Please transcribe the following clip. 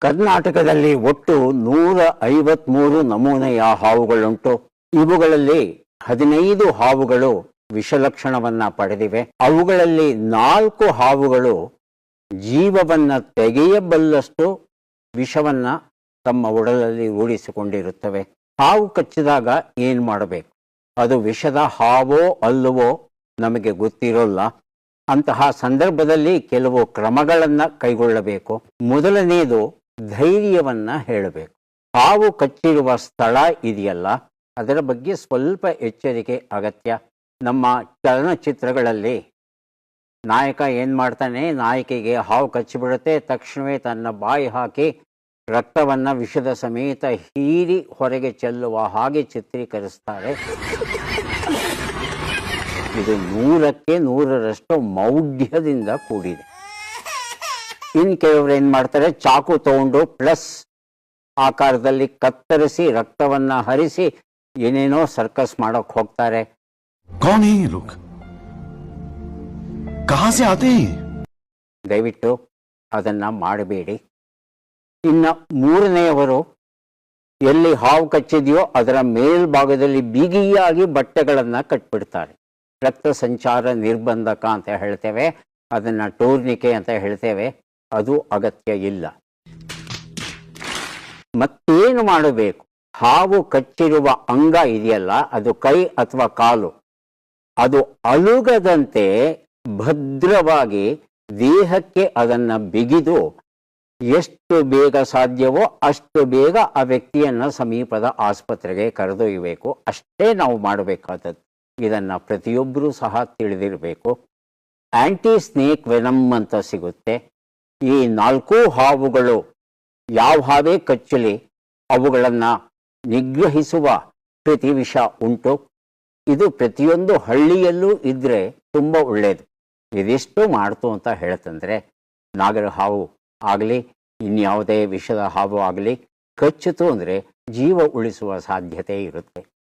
ಕರ್ನಾಟಕದಲ್ಲಿ ಒಟ್ಟು ನೂರ ಐವತ್ಮೂರು ನಮೂನೆಯ ಹಾವುಗಳುಂಟು. ಇವುಗಳಲ್ಲಿ ಹದಿನೈದು ಹಾವುಗಳು ವಿಷಲಕ್ಷಣವನ್ನ ಪಡೆದಿವೆ. ಅವುಗಳಲ್ಲಿ ನಾಲ್ಕು ಹಾವುಗಳು ಜೀವವನ್ನ ತೆಗೆಯಬಲ್ಲಷ್ಟು ವಿಷವನ್ನ ತಮ್ಮ ಉಡಲಲ್ಲಿ ರೂಢಿಸಿಕೊಂಡಿರುತ್ತವೆ. ಹಾವು ಕಚ್ಚಿದಾಗ ಏನ್ ಮಾಡಬೇಕು? ಅದು ವಿಷದ ಹಾವೋ ಅಲ್ಲವೋ ನಮಗೆ ಗೊತ್ತಿರೋಲ್ಲ. ಅಂತಹ ಸಂದರ್ಭದಲ್ಲಿ ಕೆಲವು ಕ್ರಮಗಳನ್ನ ಕೈಗೊಳ್ಳಬೇಕು. ಮೊದಲನೆಯದು ಧೈರ್ಯವನ್ನ ಹೇಳಬೇಕು. ಹಾವು ಕಚ್ಚಿರುವ ಸ್ಥಳ ಇದೆಯಲ್ಲ, ಅದರ ಬಗ್ಗೆ ಸ್ವಲ್ಪ ಎಚ್ಚರಿಕೆ ಅಗತ್ಯ. ನಮ್ಮ ಚಲನಚಿತ್ರಗಳಲ್ಲಿ ನಾಯಕ ಏನು ಮಾಡ್ತಾನೆ, ನಾಯಕಿಗೆ ಹಾವು ಕಚ್ಚಿಬಿಡುತ್ತೆ, ತಕ್ಷಣವೇ ತನ್ನ ಬಾಯಿ ಹಾಕಿ ರಕ್ತವನ್ನ ವಿಷದ ಸಮೇತ ಹೀರಿ ಹೊರಗೆ ಚೆಲ್ಲುವ ಹಾಗೆ ಚಿತ್ರೀಕರಿಸ್ತಾರೆ. ಇದು ನೂರಕ್ಕೆ ನೂರರಷ್ಟು ಮೌಢ್ಯದಿಂದ ಕೂಡಿದೆ. ಇನ್ ಕೆಲವರು ಏನು ಮಾಡ್ತಾರೆ? ಚಾಕು ತಗೊಂಡು ಪ್ಲಸ್ ಆಕಾರದಲ್ಲಿ ಕತ್ತರಿಸಿ ರಕ್ತವನ್ನ ಹರಿಸಿ ಏನೇನೋ ಸರ್ಕಸ್ ಮಾಡೋಕ್ ಹೋಗ್ತಾರೆ. ದಯವಿಟ್ಟು ಅದನ್ನ ಮಾಡಬೇಡಿ. ಇನ್ನ ಮೂರನೆಯವರು ಎಲ್ಲಿ ಹಾವು ಕಚ್ಚಿದೆಯೋ ಅದರ ಮೇಲ್ಭಾಗದಲ್ಲಿ ಬಿಗಿಯಾಗಿ ಬಟ್ಟೆಗಳನ್ನು ಕಟ್ಬಿಡ್ತಾರೆ. ರಕ್ತ ಸಂಚಾರ ನಿರ್ಬಂಧಕ ಅಂತ ಹೇಳ್ತೇವೆ. ಅದನ್ನ ಟೋರ್ನಿಕೆ ಅಂತ ಹೇಳ್ತೇವೆ. ಅದು ಅಗತ್ಯ ಇಲ್ಲ. ಮತ್ತೇನು ಮಾಡಬೇಕು? ಹಾವು ಕಚ್ಚಿರುವ ಅಂಗ ಇದೆಯಲ್ಲ, ಅದು ಕೈ ಅಥವಾ ಕಾಲು? ಅದು ಅಲುಗದಂತೆ ಭದ್ರವಾಗಿ ದೇಹಕ್ಕೆ ಅದನ್ನ ಬಿಗಿದು ಎಷ್ಟು ಬೇಗ ಸಾಧ್ಯವೋ ಅಷ್ಟು ಬೇಗ ಆ ವ್ಯಕ್ತಿಯನ್ನ ಸಮೀಪದ ಆಸ್ಪತ್ರೆಗೆ ಕರೆದೊಯ್ಯಬೇಕು. ಅಷ್ಟೇ ನಾವು ಮಾಡಬೇಕಾದದ್ದು. ಇದನ್ನ ಪ್ರತಿಯೊಬ್ಬರೂ ಸಹ ತಿಳಿದಿರಬೇಕು. ಆಂಟಿ ಸ್ನೇಕ್ ವೆನಮ್ ಅಂತ ಸಿಗುತ್ತೆ. ಈ ನಾಲ್ಕೂ ಹಾವುಗಳು ಯಾವ ಹಾವೇ ಕಚ್ಚಲಿ ಅವುಗಳನ್ನು ನಿಗ್ರಹಿಸುವ ಪ್ರತಿ ವಿಷ ಉಂಟು. ಇದು ಪ್ರತಿಯೊಂದು ಹಳ್ಳಿಯಲ್ಲೂ ಇದ್ರೆ ತುಂಬ ಒಳ್ಳೆಯದು ಇದಿಷ್ಟು ಮಾಡ್ತು ಅಂತ ಹೇಳ್ತಂದ್ರೆ, ನಾಗರ ಹಾವು ಆಗಲಿ, ಇನ್ಯಾವುದೇ ವಿಷದ ಹಾವು ಆಗಲಿ, ಕಚ್ಚಿತು ಅಂದರೆ ಜೀವ ಉಳಿಸುವ ಸಾಧ್ಯತೆ ಇರುತ್ತೆ.